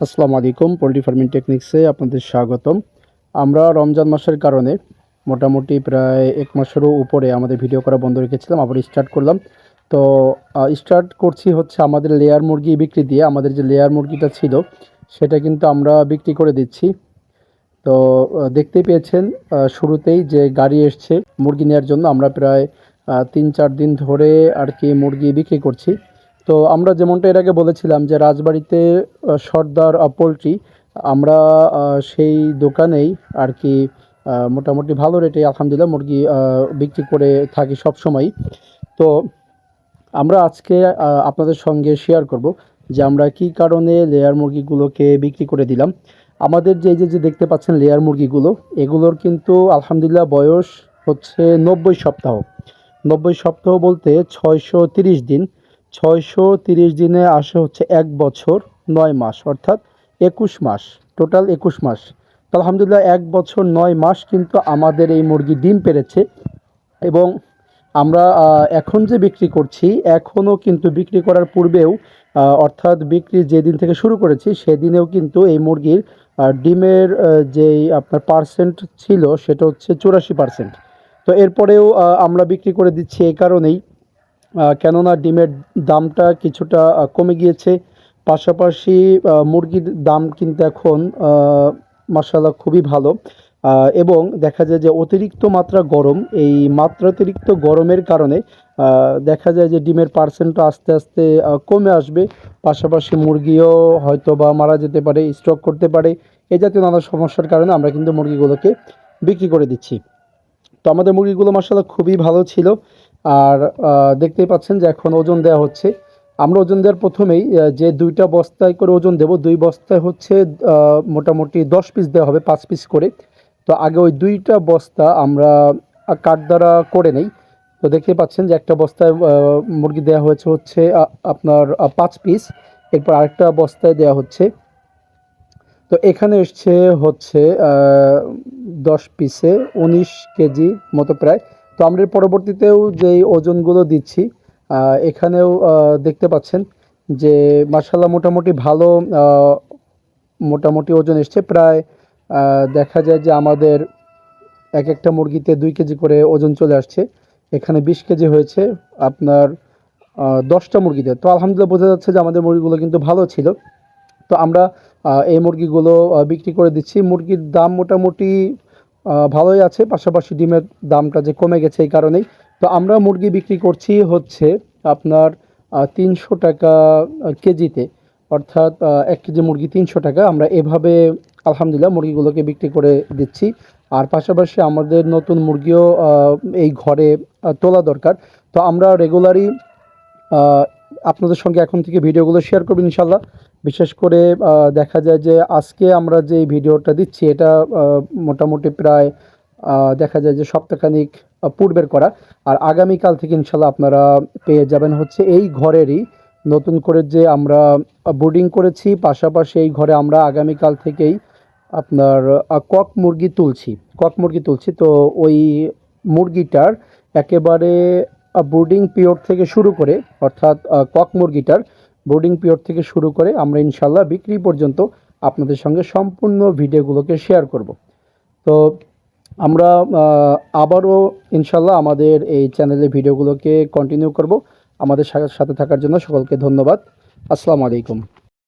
আসসালামু আলাইকুম poultry farming টেকনিক্সে আপনাদের স্বাগতম। আমরা রমজান মাসের কারণে মোটামুটি প্রায় এক মাসেরও উপরে আমাদের ভিডিও করা বন্ধ রেখেছিলাম আবার স্টার্ট করলাম। তো স্টার্ট করছি হচ্ছে আমাদের লেয়ার মুরগি বিক্রি দিয়ে। আমাদের যে লেয়ার মুরগিটা ছিল সেটা কিন্তু আমরা বিক্রি করে দিচ্ছি। তো আহ, দেখতেই পেয়েছেন শুরুতেই যে গাড়ি এসছে মুরগি নেওয়ার জন্য আমরা প্রায় তিন চার দিন ধরে আর কি মুরগি বিক্রি করছি। তো আমরা যেমনটা এর আগে বলেছিলাম যে রাজবাড়িতে সর্দার পোলট্রি, আমরা সেই দোকানেই আর কি মোটামুটি ভালো রেটে আলহামদুলিল্লাহ মুরগি বিক্রি করে থাকি সব সময় তো আমরা আজকে আপনাদের সঙ্গে শেয়ার করব যে আমরা কি কারণে লেয়ার মুরগিগুলোকে বিক্রি করে দিলাম। আমাদের যে, এই যে দেখতে পাচ্ছেন লেয়ার মুরগিগুলো, এগুলোর কিন্তু আলহামদুলিল্লাহ বয়স হচ্ছে নব্বই সপ্তাহ। নব্বই সপ্তাহ বলতে ছয়শো তিরিশ দিন। ছয়শো তিরিশ দিনে আসে হচ্ছে এক বছর, নয় মাস, অর্থাৎ একুশ মাস, টোটাল একুশ মাস। তো আলহামদুলিল্লাহ এক বছর, নয় মাস কিন্তু আমাদের এই মুরগি ডিম পেরেছে এবং আমরা এখন যে বিক্রি করছি, এখনও কিন্তু বিক্রি করার পূর্বেও অর্থাৎ বিক্রি যেদিন থেকে শুরু করেছি, সেদিনেও কিন্তু এই মুরগির ডিমের যেই আপনার পার্সেন্ট ছিল, সেটা হচ্ছে চুরাশি পার্সেন্ট তো এরপরেও আমরা বিক্রি করে দিচ্ছি এই কারণেই। কেননা ডিমের দামটা কিছুটা কমে গিয়েছে। পাশাপাশি মুরগির দাম কিন্তু এখন মাসাল্লাহ খুবই ভালো। এবং দেখা যায় যে অতিরিক্ত মাত্রা গরম, এই মাত্রাতিরিক্ত গরমের কারণে দেখা যায় যে ডিমের পার্সেন্টটা আস্তে আস্তে কমে আসবে। পাশাপাশি মুরগিও হয়তো বা মারা যেতে পারে, স্ট্রোক করতে পারে। এ জাতীয় নানা সমস্যার কারণে আমরা কিন্তু মুরগিগুলোকে বিক্রি করে দিচ্ছি। তো আমাদের মুরগিগুলো মাসাল্লাহ খুবই ভালো ছিল। আর দেখতেই পাচ্ছেন যে এখন ওজন দেওয়া হচ্ছে। আমরা ওজন দেওয়ার প্রথমেই যে দুইটা বস্তায় করে ওজন দেব, দুই বস্তায় হচ্ছে মোটামুটি দশ পিস দেওয়া হবে, পাঁচ পিস করে। তো আগে ওই দুইটা বস্তা আমরা কাঠ দ্বারা করে নেই। তো দেখতে পাচ্ছেন যে একটা বস্তায় মুরগি দেওয়া হয়েছে হচ্ছে আপনার পাঁচ পিস এরপর আরেকটা বস্তায় দেওয়া হচ্ছে। তো এখানে এসছে হচ্ছে দশ পিসে উনিশ কেজি মতো প্রায়। তো আমরা পরবর্তীতেও যেই ওজনগুলো দিচ্ছি এখানেও দেখতে পাচ্ছেন যে মার্শাল্লাহ মোটামুটি ভালো মোটামুটি ওজন এসছে। প্রায় দেখা যায় যে আমাদের এক একটা মুরগিতে দুই কেজি করে ওজন চলে আসছে। এখানে বিশ কেজি হয়েছে আপনার দশটা মুরগিতে। তো আলহামদুলিল্লাহ বোঝা যাচ্ছে যে আমাদের মুরগিগুলো কিন্তু ভালো ছিল। তো আমরা এই মুরগিগুলো বিক্রি করে দিচ্ছি। মুরগির দাম মোটামুটি ভালোই আছে, পাশাপাশি ডিমের দামটা যে কমে গেছে এই কারণেই। তো আমরা মুরগি বিক্রি করছি হচ্ছে আপনার তিনশো টাকা কেজিতে। অর্থাৎ এক কেজি মুরগি তিনশো টাকা। আমরা এভাবে, আলহামদুলিল্লাহ, মুরগিগুলোকে বিক্রি করে দিচ্ছি। আর পাশাপাশি আমাদের নতুন মুরগিও এই ঘরে তোলা দরকার। তো আমরা রেগুলারই আপনাদের সঙ্গে এখন থেকে ভিডিওগুলো শেয়ার করব ইনশাল্লাহ বিশেষ করে দেখা যায় যে আজকে আমরা যে ভিডিওটা দিচ্ছি, এটা মোটামুটি প্রায় দেখা যায় যে সপ্তাহখানিক পূর্বের করা। আর আগামীকাল থেকে ইনশাল্লাহ আপনারা পেয়ে যাবেন হচ্ছে এই ঘরেরই নতুন করে যে আমরা বোর্ডিং করেছি। পাশাপাশি এই ঘরে আমরা আগামীকাল থেকেই আপনার কক মুরগি তুলছি। কক মুরগি তুলছি। তো ওই মুরগিটার একেবারে বোর্ডিং পিরিয়ড থেকে শুরু করে, অর্থাৎ কক মুরগিটার বোর্ডিং পিরিয়ড থেকে শুরু করে আমরা ইনশাল্লাহ বিক্রি পর্যন্ত আপনাদের সঙ্গে সম্পূর্ণ ভিডিওগুলোকে শেয়ার করব। তো আমরা আবারও ইনশাল্লাহ আমাদের এই চ্যানেলে ভিডিওগুলোকে কন্টিনিউ করব। আমাদের সাথে থাকার জন্য সকলকে ধন্যবাদ। আসসালামু আলাইকুম।